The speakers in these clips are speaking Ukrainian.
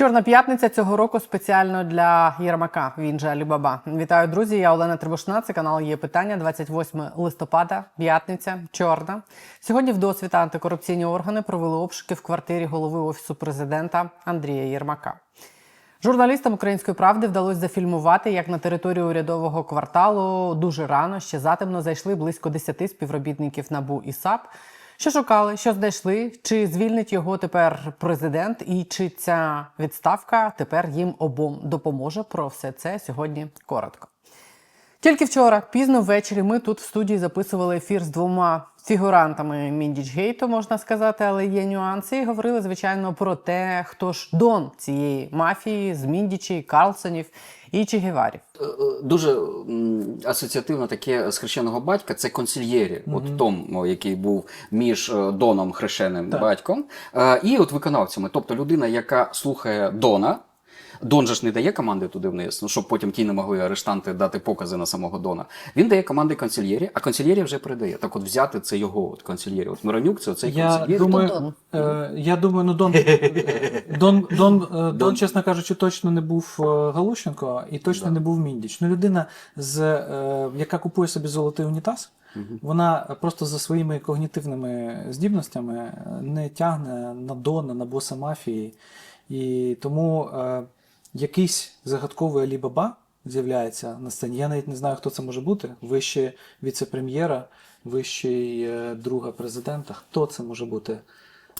Чорна п'ятниця цього року спеціально для Єрмака. Він же Алібаба. Вітаю, друзі. Я Олена Трибушна. Це канал є питання. 28 листопада, п'ятниця, чорна. Сьогодні в досвіта антикорупційні органи провели обшуки в квартирі голови офісу президента Андрія Єрмака. Журналістам української правди вдалося зафільмувати, як на територію урядового кварталу дуже рано ще затемно зайшли близько 10 співробітників НАБУ і САП. Що шукали, що знайшли, чи звільнить його тепер президент, і чи ця відставка тепер їм обом допоможе? Про все це сьогодні коротко. Тільки вчора, пізно ввечері, ми тут в студії записували ефір з двома фігурантами Міндічгейту, можна сказати, але є нюанси. І говорили, звичайно, про те, хто ж дон цієї мафії з Міндічі, Карлсонів і Чегеварів. Е, е, Дуже асоціативно таке з хрещеного батька це консільєрі, от Том, який був між е, Доном хрещеним батьком, е, і от виконавцями. Тобто людина, яка слухає Дона. Дон же ж не дає команди туди вниз, ну щоб потім ті не могли арештанти дати покази на самого Дона. Він дає команди консільєрі, а консільєрі вже передає. Так от взяти це його от консільєрі. От Миронюк це оцей Я консільєрі. думаю, Дон? е, я думаю, ну Дон, Дон, Дон, е, Дон, чесно кажучи, точно не був е, Галущенко і точно Да. не був Міндіч. Ну, людина, з, е, яка купує собі золотий унітаз, вона просто за своїми когнітивними здібностями е, не тягне на Дона, на боса мафії. І тому е, якийсь загадковий Алібаба з'являється на сцені. Я навіть не знаю, хто це може бути. Вище віце-прем'єра, вищий е, друга президента. Хто це може бути?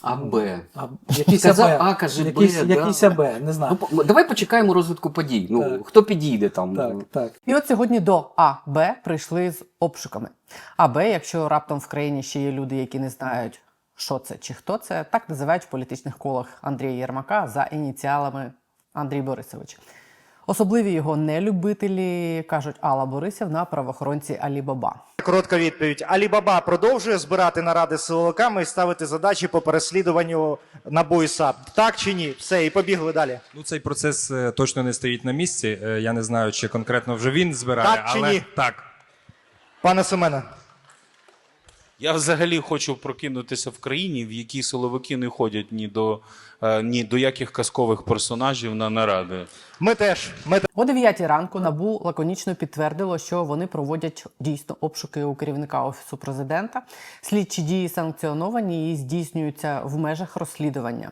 А Б. А, якийсь Сказав АБ. А, каже Б, якийсь, да. якийсь АБ, не знаю. Ну, по- давай почекаємо розвитку подій. Ну Так. хто підійде там? так, так. І от сьогодні до АБ прийшли з обшуками. АБ, якщо раптом в країні ще є люди, які не знають, що це чи хто це, так називають в політичних колах Андрія Єрмака за ініціалами Андрій Борисович. Особливі його нелюбителі кажуть Алла Борисівна, правоохоронці Алібаба. Коротка відповідь. Алібаба продовжує збирати наради з силовиками і ставити задачі по переслідуванню НАБУ і САП. Так чи ні? Все, і побігли далі. Ну, цей процес е, точно не стоїть на місці. Е, Я не знаю, чи конкретно вже він збирає, Так чи але ні? так. Пане Семене, Я взагалі хочу прокинутися в країні, в якій силовики не ходять ні до, е, ні до яких казкових персонажів на наради. ми теж. Ми О 9 ранку набу лаконічно підтвердило, що вони проводять дійсно обшуки у керівника офісу президента. Слідчі дії санкціоновані і здійснюються в межах розслідування.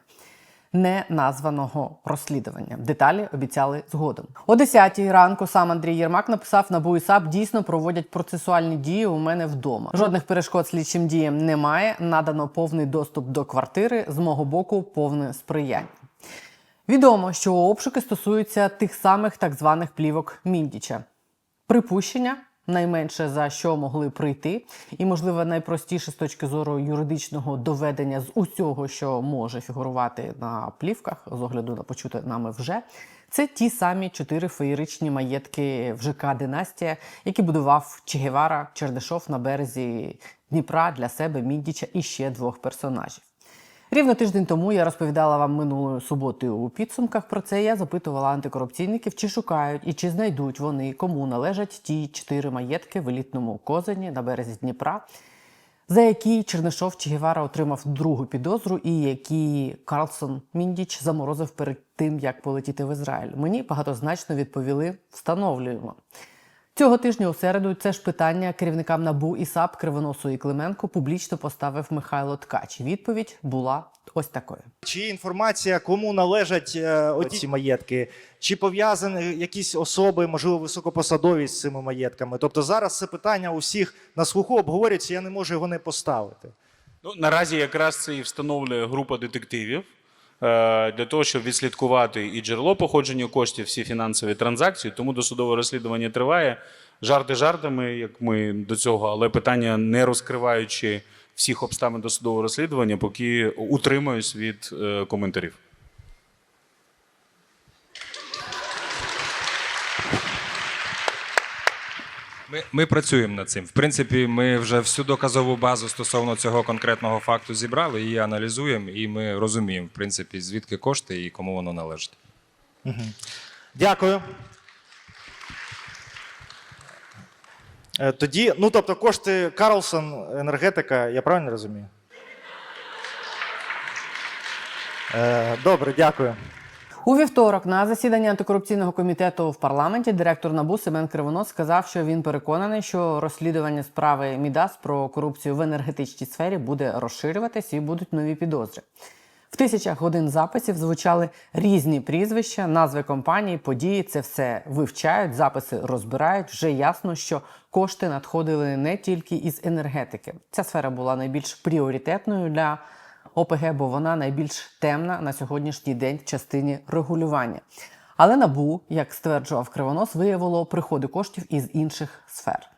Не названого розслідування. Деталі обіцяли згодом. О 10 ранку сам Андрій Єрмак написав на і САП дійсно проводять процесуальні дії у мене вдома. Жодних перешкод слідчим діям немає. Надано повний доступ до квартири. З мого боку повне сприяння. Відомо, що обшуки стосуються тих самих так званих плівок Міндіча. Припущення найменше за що могли прийти, і, можливо, найпростіше з точки зору юридичного доведення з усього, що може фігурувати на плівках, з огляду на почуте нами вже. Це ті самі чотири феєричні маєтки в ЖК Династія, які будував Чегевара Чердешов на березі Дніпра для себе Міндіча і ще двох персонажів. Рівно тиждень тому я розповідала вам минулої суботи у підсумках про це. Я запитувала антикорупційників, чи шукають і чи знайдуть вони, кому належать ті чотири маєтки в елітному козані на березі Дніпра, за які Чернишов Чегівара отримав другу підозру, і які Карлсон Міндіч заморозив перед тим, як полетіти в Ізраїль. Мені багатозначно відповіли: встановлюємо. Цього тижня у середу це ж питання керівникам НАБУ і САП Кривоносу і Клименко публічно поставив Михайло Ткач. Відповідь була ось такою. чи інформація, кому належать е, оці маєтки? Чи пов'язані якісь особи, можливо, високопосадові з цими маєтками? Тобто зараз це питання усіх на слуху обговорюється, я не можу його не поставити. Ну, наразі якраз це і встановлює група детективів для того, щоб відслідкувати і джерело походження коштів, всі фінансові транзакції. Тому досудове розслідування триває. Жарти жартами, як ми до цього, але питання не розкриваючи всіх обставин досудового розслідування, поки утримуюсь від е, коментарів. Ми, ми працюємо над цим. В принципі, ми вже всю доказову базу стосовно цього конкретного факту зібрали, її аналізуємо, і ми розуміємо, в принципі, звідки кошти і кому воно належить. Дякую. Е, Тоді, ну тобто, кошти Карлсон, енергетика, я правильно розумію? Е, Добре, дякую. У вівторок на засіданні антикорупційного комітету в парламенті директор НАБУ Семен Кривонос сказав, що він переконаний, що розслідування справи Мідас про корупцію в енергетичній сфері буде розширюватись і будуть нові підозри. В тисячах годин записів звучали різні прізвища, назви компаній, події. Це все вивчають, записи розбирають. Вже ясно, що кошти надходили не тільки із енергетики. Ця сфера була найбільш пріоритетною для ОПГ, бо вона найбільш темна на сьогоднішній день в частині регулювання. Але набу, як стверджував Кривонос, виявило приходи коштів із інших сфер.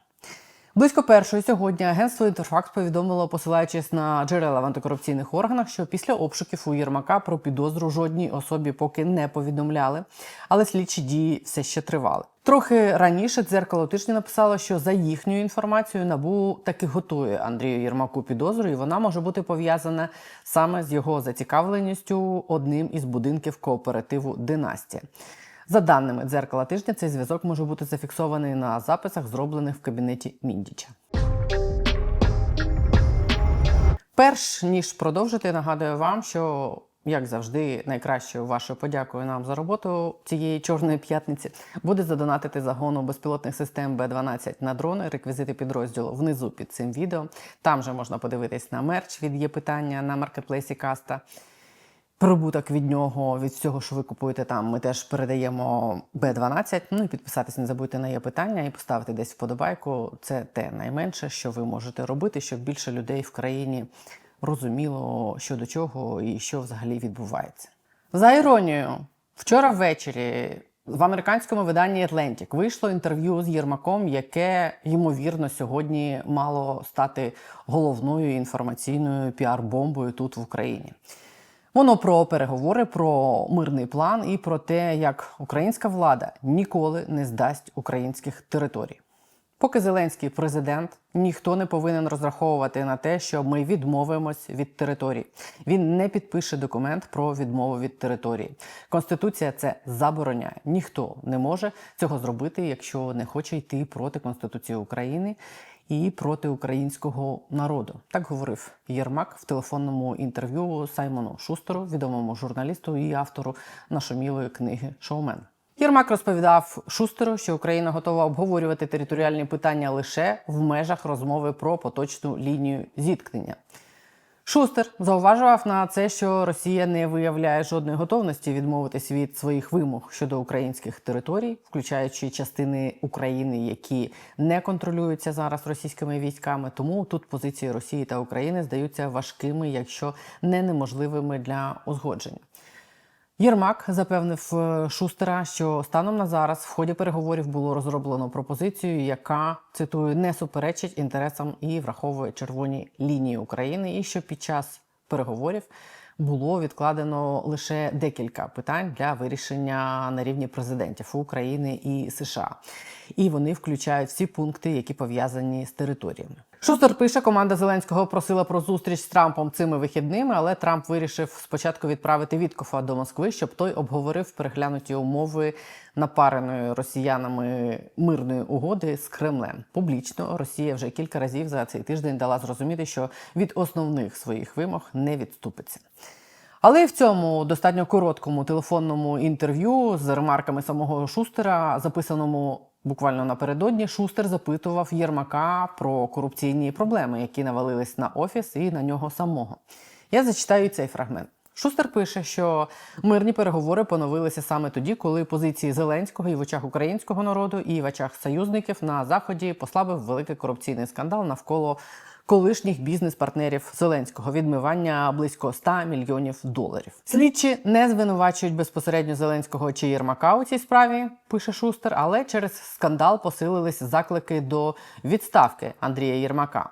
Близько першої сьогодні агентство Інтерфакт повідомило, посилаючись на джерела в антикорупційних органах, що після обшуків у Єрмака про підозру жодній особі поки не повідомляли, але слідчі дії все ще тривали. Трохи раніше дзеркало тижня написало, що за їхньою інформацією набу таки готує Андрію Єрмаку підозру, і вона може бути пов'язана саме з його зацікавленістю одним із будинків кооперативу Династія. За даними дзеркала тижня, цей зв'язок може бути зафіксований на записах, зроблених в кабінеті Міндіча. Перш ніж продовжити, нагадую вам, що як завжди, найкращою вашою подякою нам за роботу цієї чорної п'ятниці буде задонатити загону безпілотних систем Б-12 на дрони. Реквізити підрозділу внизу під цим відео. Там же можна подивитись на мерч від є питання на маркетплейсі Каста. Прибуток від нього, від всього, що ви купуєте там, ми теж передаємо Б12. Ну і підписатись не забудьте на є питання і поставити десь вподобайку. Це те найменше, що ви можете робити, щоб більше людей в країні розуміло, що до чого і що взагалі відбувається. За іронією, вчора ввечері в американському виданні Atlantic вийшло інтерв'ю з Єрмаком, яке ймовірно сьогодні мало стати головною інформаційною піар-бомбою тут в Україні. Воно про переговори, про мирний план і про те, як українська влада ніколи не здасть українських територій. Поки Зеленський президент, ніхто не повинен розраховувати на те, що ми відмовимось від територій. Він не підпише документ про відмову від території. Конституція це забороняє. Ніхто не може цього зробити, якщо не хоче йти проти Конституції України і проти українського народу. Так говорив Єрмак в телефонному інтерв'ю Саймону Шустеру, відомому журналісту і автору нашумілої книги Шоумен. Єрмак розповідав Шустеру, що Україна готова обговорювати територіальні питання лише в межах розмови про поточну лінію зіткнення. Шустер зауважував на це, що Росія не виявляє жодної готовності відмовитись від своїх вимог щодо українських територій, включаючи частини України, які не контролюються зараз російськими військами. Тому тут позиції Росії та України здаються важкими, якщо не неможливими для узгодження. Єрмак запевнив е, Шустера, що станом на зараз в ході переговорів було розроблено пропозицію, яка цитую не суперечить інтересам і враховує червоні лінії України, і що під час переговорів було відкладено лише декілька питань для вирішення на рівні президентів України і США. І вони включають всі пункти, які пов'язані з територіями. Шустер пише, команда Зеленського просила про зустріч з Трампом цими вихідними, але Трамп вирішив спочатку відправити Віткофа до Москви, щоб той обговорив переглянуті умови напареної росіянами мирної угоди з Кремлем. Публічно Росія вже кілька разів за цей тиждень дала зрозуміти, що від основних своїх вимог не відступиться. Але в цьому достатньо короткому телефонному інтерв'ю з ремарками самого Шустера, записаному буквально напередодні, Шустер запитував Єрмака про корупційні проблеми, які навалились на офіс і на нього самого. Я зачитаю цей фрагмент. Шустер пише, що мирні переговори поновилися саме тоді, коли позиції Зеленського і в очах українського народу, і в очах союзників на заході послабив великий корупційний скандал навколо колишніх бізнес-партнерів Зеленського відмивання близько 100 мільйонів доларів. Слідчі не звинувачують безпосередньо Зеленського чи Єрмака у цій справі, пише Шустер, але через скандал посилились заклики до відставки Андрія Єрмака.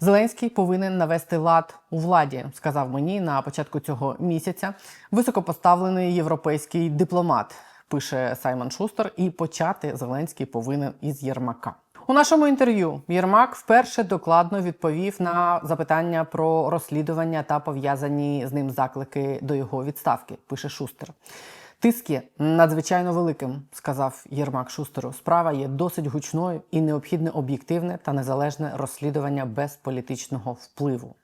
Зеленський повинен навести лад у владі, сказав мені на початку цього місяця високопоставлений європейський дипломат, пише Саймон Шустер, і почати Зеленський повинен із Єрмака. У нашому інтерв'ю Єрмак вперше докладно відповів на запитання про розслідування та пов'язані з ним заклики до його відставки, пише Шустер. Тиск є надзвичайно великим, сказав Єрмак Шустеру. Справа є досить гучною і необхідне об'єктивне та незалежне розслідування без політичного впливу.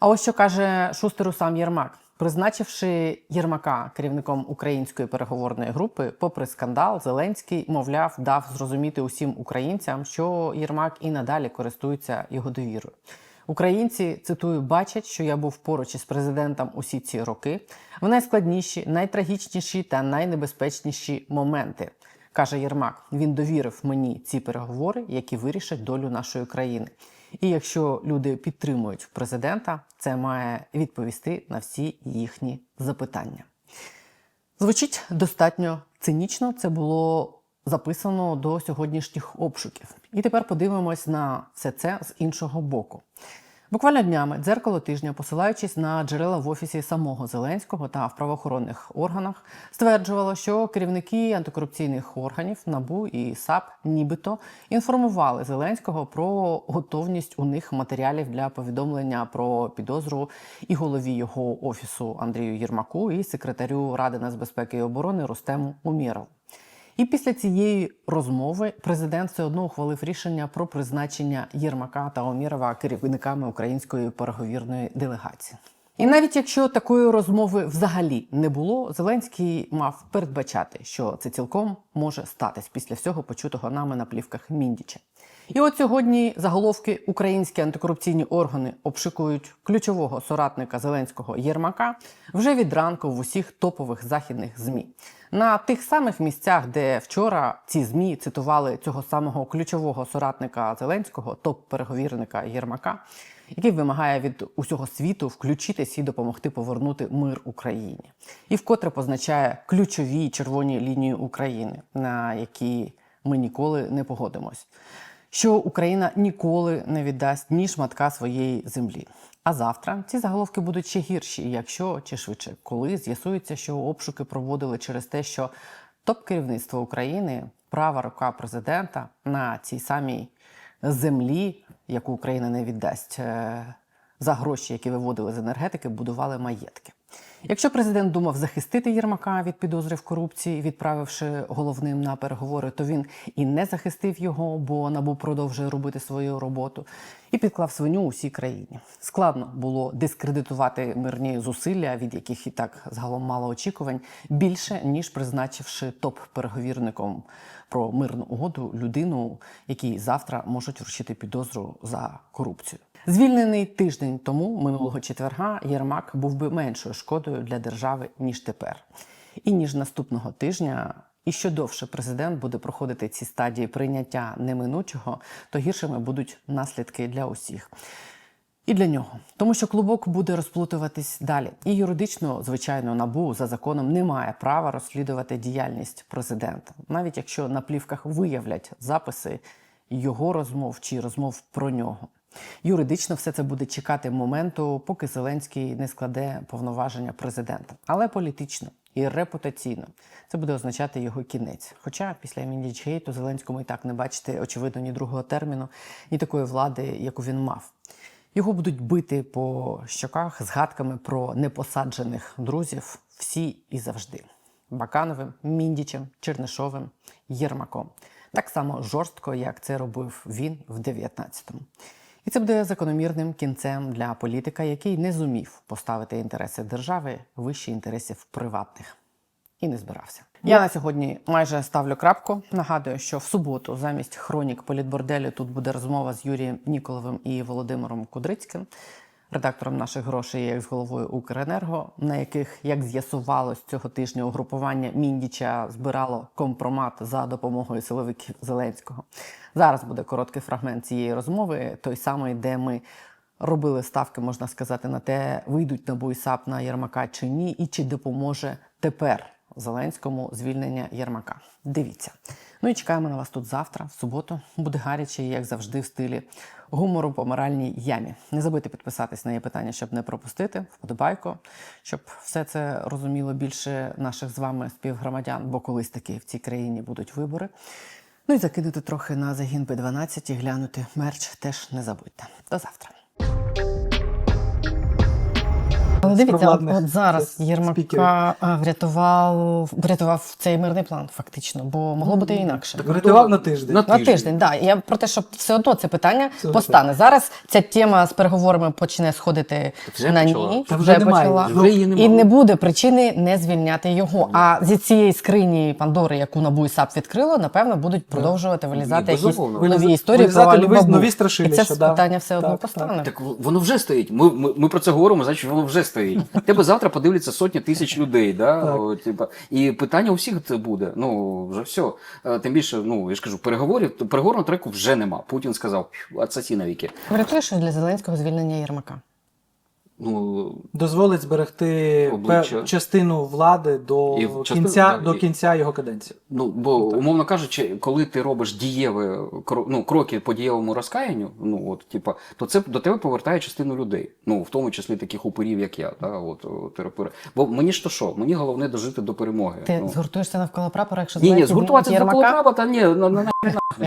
А ось що каже Шустеру сам Єрмак. Призначивши Єрмака керівником української переговорної групи, попри скандал, Зеленський, мовляв, дав зрозуміти усім українцям, що Єрмак і надалі користується його довірою. Українці цитую бачать, що я був поруч із президентом усі ці роки в найскладніші, найтрагічніші та найнебезпечніші моменти. каже Єрмак. Він довірив мені ці переговори, які вирішать долю нашої країни. І якщо люди підтримують президента, це має відповісти на всі їхні запитання. Звучить достатньо цинічно. Це було записано до сьогоднішніх обшуків. І тепер подивимось на все це з іншого боку. Буквально днями дзеркало тижня, посилаючись на джерела в офісі самого Зеленського та в правоохоронних органах, стверджувало, що керівники антикорупційних органів НАБУ і САП нібито інформували Зеленського про готовність у них матеріалів для повідомлення про підозру і голові його офісу Андрію Єрмаку, і секретарю Ради нацбезпеки і оборони Рустему Умєрову. І після цієї розмови президент все одно ухвалив рішення про призначення Єрмака та Омірова керівниками української переговірної делегації. І навіть якщо такої розмови взагалі не було, Зеленський мав передбачати, що це цілком може статись після всього почутого нами на плівках Міндіча. І от сьогодні заголовки українські антикорупційні органи обшукують ключового соратника Зеленського Єрмака вже від ранку в усіх топових західних змі. На тих самих місцях, де вчора ці змі цитували цього самого ключового соратника Зеленського, топ-переговірника Єрмака, який вимагає від усього світу включитись і допомогти повернути мир Україні, і вкотре позначає ключові червоні лінії України, на які ми ніколи не погодимось. Що Україна ніколи не віддасть ні шматка своєї землі. А завтра ці заголовки будуть ще гірші, якщо чи швидше, коли з'ясується, що обшуки проводили через те, що топ-керівництво України, права рука президента на цій самій землі, яку Україна не віддасть е, за гроші, які виводили з енергетики, будували маєтки. Якщо президент думав захистити Єрмака від підозри в корупції, відправивши головним на переговори, то він і не захистив його, бо набу продовжує робити свою роботу і підклав свиню усій країні. Складно було дискредитувати мирні зусилля, від яких і так загалом мало очікувань, більше ніж призначивши топ-переговірником про мирну угоду людину, якій завтра можуть вручити підозру за корупцію. Звільнений тиждень тому, минулого четверга, Єрмак був би меншою шкодою для держави ніж тепер. І ніж наступного тижня, і що довше президент буде проходити ці стадії прийняття неминучого, то гіршими будуть наслідки для усіх. І для нього, тому що клубок буде розплутуватись далі. І юридично, звичайно, набу за законом не має права розслідувати діяльність президента, навіть якщо на плівках виявлять записи його розмов чи розмов про нього. Юридично все це буде чекати моменту, поки Зеленський не складе повноваження президента, але політично і репутаційно це буде означати його кінець. Хоча після Міндічгейту Зеленському і так не бачити, очевидно, ні другого терміну, ні такої влади, яку він мав. Його будуть бити по щоках згадками про непосаджених друзів всі і завжди: Бакановим, Міндічем, Чернишовим, Єрмаком. Так само жорстко, як це робив він в 19-му. І це буде закономірним кінцем для політика, який не зумів поставити інтереси держави вище інтересів приватних і не збирався. Я на сьогодні майже ставлю крапку. Нагадую, що в суботу замість хронік політборделю тут буде розмова з Юрієм Ніколовим і Володимиром Кудрицьким, редактором наших грошей, як з головою Укренерго, на яких, як з'ясувалось цього тижня, угрупування Міндіча збирало компромат за допомогою силовиків Зеленського. Зараз буде короткий фрагмент цієї розмови, той самий, де ми. Робили ставки, можна сказати, на те, вийдуть на САП на Єрмака чи ні, і чи допоможе тепер Зеленському звільнення Єрмака. Дивіться. Ну і чекаємо на вас тут завтра, в суботу. Буде гаряче, як завжди, в стилі гумору по моральній ямі. Не забудьте підписатись на є питання, щоб не пропустити. Вподобайку, щоб все це розуміло більше наших з вами співгромадян, бо колись таки в цій країні будуть вибори. Ну і закинути трохи на загін П12 і глянути мерч теж не забудьте. До завтра. Але дивіться, от, от зараз спікерів. Єрмака врятував, врятував цей мирний план, фактично, бо могло бути інакше. Так врятував на тиждень. На На тиждень. Да. Я про те, що все одно це питання Все постане. Зараз ця тема з переговорами почне сходити вже на почала. ні. Та вже немає. почала. Вже її немає. І не буде причини не звільняти його. А зі цієї скрині Пандори, яку НАБУ і САП відкрило, напевно, будуть продовжувати вилізати Ні, якісь безумовно. нові історії про вилізати нові- Алібабу. нові І це да. питання все одно Так, постане. Так воно вже стоїть. Ми, ми, ми про це говоримо, значить воно вже стоїть. Тебе завтра подивляться сотні тисяч людей. Да? О, типа, і питання у всіх це буде. Ну, вже все. Тим більше, ну я ж кажу, переговорів, переговорного треку вже нема. Путін сказав, а це отсоці навіки. Врятує що для Зеленського звільнення Єрмака. Ну, Дозволить зберегти Обличчя. частину влади до І частину, кінця, так, до і- кінця його каденції. Ну, бо, умовно кажучи, коли ти робиш дієві кро- ну, кроки по дієвому розкаянню, ну от, типа, то це до тебе повертає частину людей. Ну, в тому числі таких упорів, як я. Та, от, от, терапевт. Бо мені ж то що? Мені головне дожити до перемоги. Ти ну. згуртуєшся навколо прапора, якщо Ні, ні, згуртуватися навколо краба, та ні, на, на, на,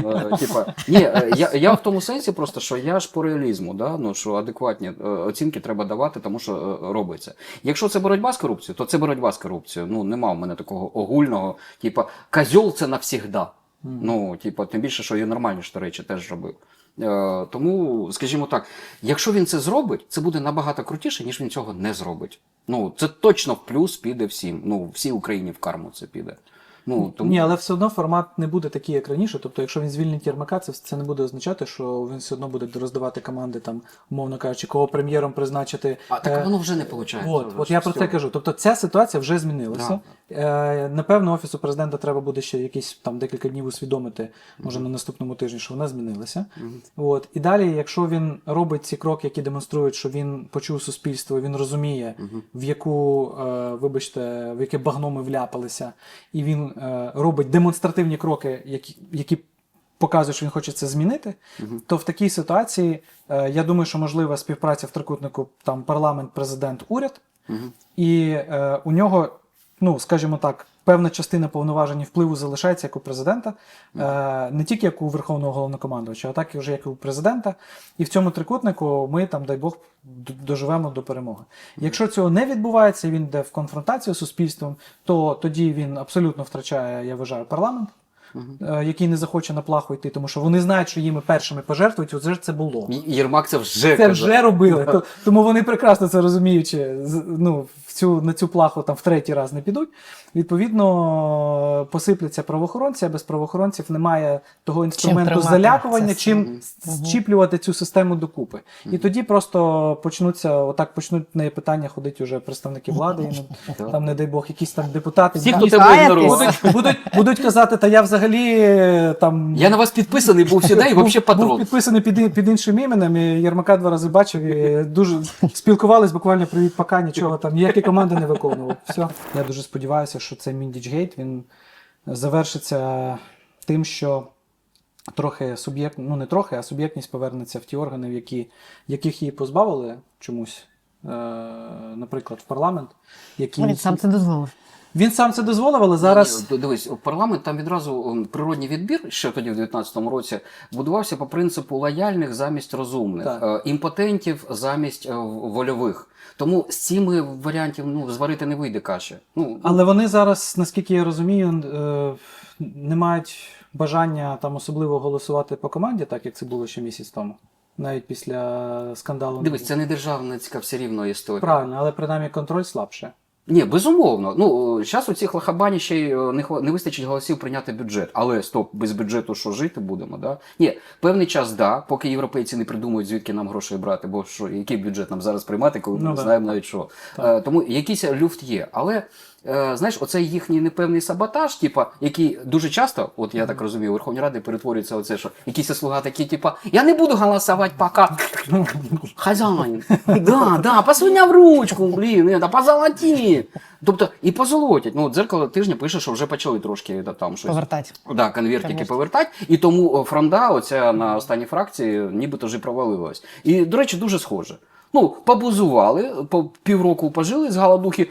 на, типа, ні, е, я, я в тому сенсі просто, що я ж по реалізму, да, ну, що адекватні е, оцінки треба давати тому, що е, робиться. Якщо це боротьба з корупцією, то це боротьба з корупцією. Ну, нема в мене такого огульного, типа, козьол це навсігда. Ну, типа, тим більше, що і нормальні ж речі теж робив. Е, тому, скажімо так, якщо він це зробить, це буде набагато крутіше, ніж він цього не зробить. Ну, це точно в плюс піде всім. Ну, всій Україні в карму це піде. Ну, тому... Ні, але все одно формат не буде такий, як раніше. Тобто, якщо він звільнить Єрмака, це, це не буде означати, що він все одно буде роздавати команди, там, умовно кажучи, кого прем'єром призначити. А так Е, воно вже не виходить. От, от я про це кажу. Тобто ця ситуація вже змінилася. Е, напевно, офісу президента треба буде ще якісь там декілька днів усвідомити, може на наступному тижні, що вона змінилася. От і далі, якщо він робить ці кроки, які демонструють, що він почув суспільство, він розуміє, в яку, е, вибачте, в яке багно ми вляпалися, і він е, робить демонстративні кроки, які, які показує, що він хоче це змінити, то в такій ситуації е, я думаю, що можлива співпраця в трикутнику там парламент, президент, уряд, і е, у нього, ну скажімо так, певна частина повноважень і впливу залишається як у президента, е, не тільки як у верховного головнокомандувача, а так і вже як і у президента. І в цьому трикутнику ми там, дай Бог, доживемо до перемоги. Якщо цього не відбувається, він йде в конфронтацію з суспільством, то тоді він абсолютно втрачає, я вважаю, парламент. Е, Який не захоче на плаху йти, тому що вони знають, що їми першими пожертвують, от вже це було. Єрмак це вже Це казав. вже робили. То- Тому вони прекрасно це розуміючи, ну, в цю, на цю плаху там в третій раз не підуть. Відповідно, посипляться правоохоронці, а без правоохоронців немає того інструменту тримати залякування, чим зчіплювати цю систему докупи. І тоді просто почнуться, отак почнуть на питання ходити вже представники влади, і, ну, там, не дай Бог, якісь там депутати. Всі, хто тебе будуть, будуть, будуть казати, та я взагалі е, там. Я на вас підписаний був сюди і Був- взагалі Був патрон. підписаний під, під іншим іменем. І Єрмака два рази бачив і дуже спілкувались буквально привіт пока, нічого там, ніякі команди не виконував. Все. Я дуже сподіваюся, що цей Міндічгейт він завершиться тим, що трохи суб'єкт, ну не трохи, а суб'єктність повернеться в ті органи, в які, яких її позбавили чомусь. Е, наприклад, в парламент, який Він сам це дозволив. Він сам це дозволив, але зараз Ні, Дивись, парламент там відразу природній відбір, ще тоді в 19-му році, будувався по принципу лояльних замість розумних, Так. е, імпотентів замість е, вольових. Тому з цими варіантів ну, зварити не вийде каші. Ну, Але вони зараз, наскільки я розумію, е, не мають бажання там особливо голосувати по команді, так як це було ще місяць тому, навіть після скандалу. Дивись, це не державницька все рівно історія. правильно, але принаймні контроль слабше. Ні, безумовно. Ну зараз у цих лахабані ще й е, не не вистачить голосів прийняти бюджет. Але стоп, без бюджету що жити будемо? Да? Ні, певний час да, поки європейці не придумають, звідки нам грошей брати, бо що який бюджет нам зараз приймати, коли ми Ну не да. знаємо навіть що. Е, тому якийсь люфт є. Але знаєш, оцей їхній непевний саботаж, типа, який дуже часто, от я так розумію, у Верховній Раді перетворюється оце, що якісь слуга такі, типа, я не буду голосувати поки. Хазяїн. Да, да, посуняв ручку, блін, это, позолоті. Тобто і позолотять. Ну, от дзеркало тижня пише, що вже почали трошки да, там щось. Повертати. Да, конвертики повертати, і тому фронда, оця на останній фракції, нібито вже провалилась. І, до речі, дуже схоже. Ну, побузували, по півроку пожили з голодухи,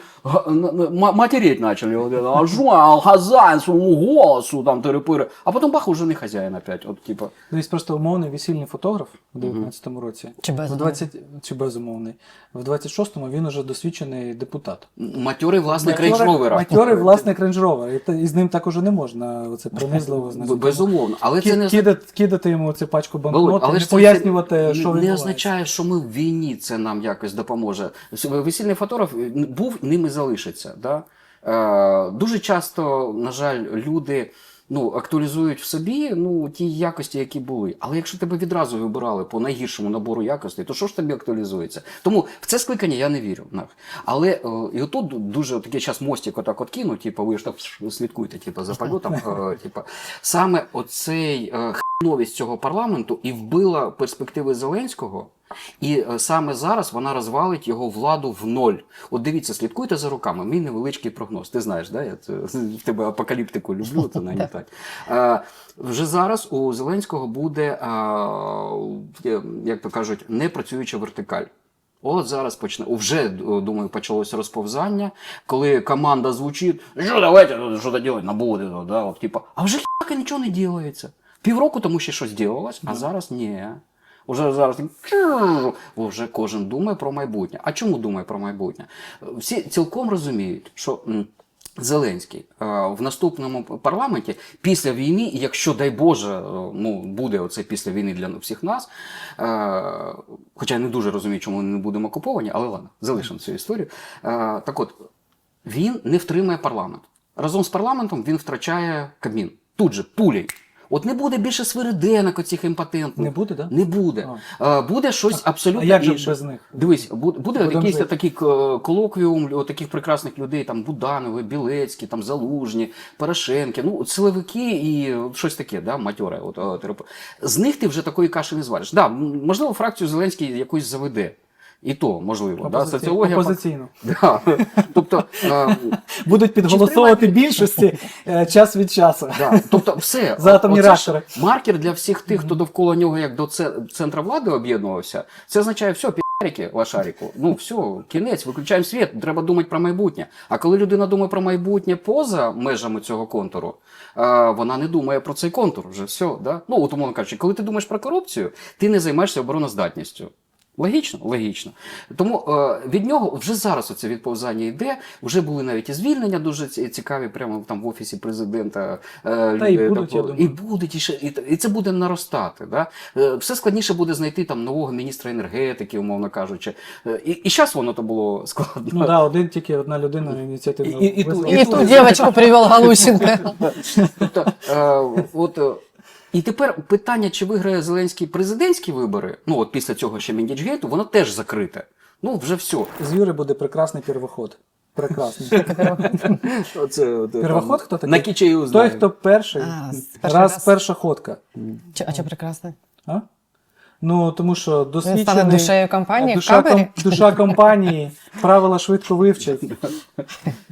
матеріть почали. А жуал, хазяїн, своєму голосу, там тири-пири. А потім бах, уже не хазяїн опять. От, типа. Дивись, просто умовний весільний фотограф у 19-му році. Чи безумовний? 20, чи безумовний. В 26-му він уже досвідчений депутат. Матьорий власник рейндж-ровера. Матьорий власник рейндж-ровера. І, і з ним також не можна оце принизливо Б- Безумовно. Але це не кидати, кидати йому цю пачку банкнот, але це пояснювати, не- що не означає, що ми в війні це нам якось допоможе. Весільний фотограф був, ним і залишиться. Да? Е, дуже часто, на жаль, люди. Ну, актуалізують в собі ну, ті якості, які були. Але якщо тебе відразу вибирали по найгіршому набору якостей, то що ж тобі актуалізується? Тому в це скликання я не вірю. Але е, і отут дуже такий час мостик отак от кину, типу, ви ж так слідкуйте типу, за польотом. Е, типу. Саме оцей е, новість цього парламенту і вбила перспективи Зеленського. І е, саме зараз вона розвалить його владу в ноль. От дивіться, слідкуйте за руками. Мій невеличкий прогноз. Ти знаєш, да? я в тебе апокаліптику люблю, це нагнітать. Е, вже зараз у Зеленського буде, е, як то кажуть, непрацююча вертикаль. От зараз почне. Вже думаю, почалося розповзання, коли команда звучить, що давайте що то робити, набуде, да, от, типа, а вже хіка нічого не ділається. Півроку тому ще щось ділалось, а зараз ні. Уже зараз вже кожен думає про майбутнє. А чому думає про майбутнє? Всі цілком розуміють, що Зеленський е, в наступному парламенті після війни, якщо дай Боже, е, ну буде оце після війни для всіх нас. е, Хоча я не дуже розумію, чому ми не будемо окуповані, але ладно, залишимо цю історію. Так от, він не втримає парламент. Разом з парламентом він втрачає Кабмін. Тут же, пулей. От не буде більше свириденок оцих імпотентних. Не буде, да? Не буде. Е, Буде щось абсолютно А як же без них? Дивись, буде, буде якийсь жити. такий колоквіум таких прекрасних людей, там Буданови, Білецькі, там Залужні, Порошенки, ну, силовики і щось таке, да, матьоре. От, е, терапе- З них ти вже такої каші не звариш. Да, можливо, фракцію Зеленський якусь заведе. І то можливо. Да, соціологія. Опозиційно. Да. Тобто, е, Будуть підголосовувати більшості е, час від часу. Да. Тобто, все За атомні реактори. маркер для всіх тих, хто довкола нього як до це- центра влади об'єднувався. Це означає, все, піарики лошарику. Ну все, кінець, виключаємо світ. Треба думати про майбутнє. А коли людина думає про майбутнє поза межами цього контуру, е, вона не думає про цей контур. Вже все, да? Ну, от умовно кажучи, коли ти думаєш про корупцію, ти не займаєшся обороноздатністю. Логічно, логічно. Тому е, від нього вже зараз оце відповзання йде. Вже були навіть і звільнення дуже цікаві, прямо там в офісі президента. Е, Та і будуть, так, я думаю. і будуть, і, ще, і, і це буде наростати. Да? Е, все складніше буде знайти там нового міністра енергетики, умовно кажучи. Е, і, і зараз воно то було складно. Ну да, один тільки одна людина ініціативно. І- і- і ту- визвала. І ту дівчинку привел от, е, і тепер питання, чи виграє Зеленський президентські вибори, ну от після цього ще Міндічгейту, воно теж закрите. Ну, вже все. З Юри буде прекрасний первоход. Прекрасний. Первоход хто такий? На кічею Той, хто перший, раз перша ходка. А що прекрасно? А? Ну, тому що досвідчений... стане душею компанії душа, ком- душа компанії, правила швидко вивчать.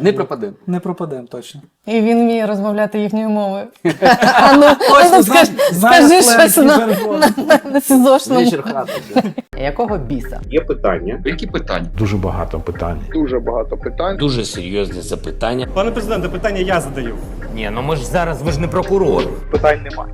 Не пропаде. Не пропадемо точно. І він вміє розмовляти їхньою мовою. А ну, ну, скажи, скажи щось на, на, на, на сізошному. Вечір хати. Якого біса? Є питання. Які питання? Дуже багато питань. Дуже багато питань. Дуже серйозні запитання. Пане президенте, питання я задаю. Ні, ну ми ж зараз, ви ж не прокурор. Питань немає.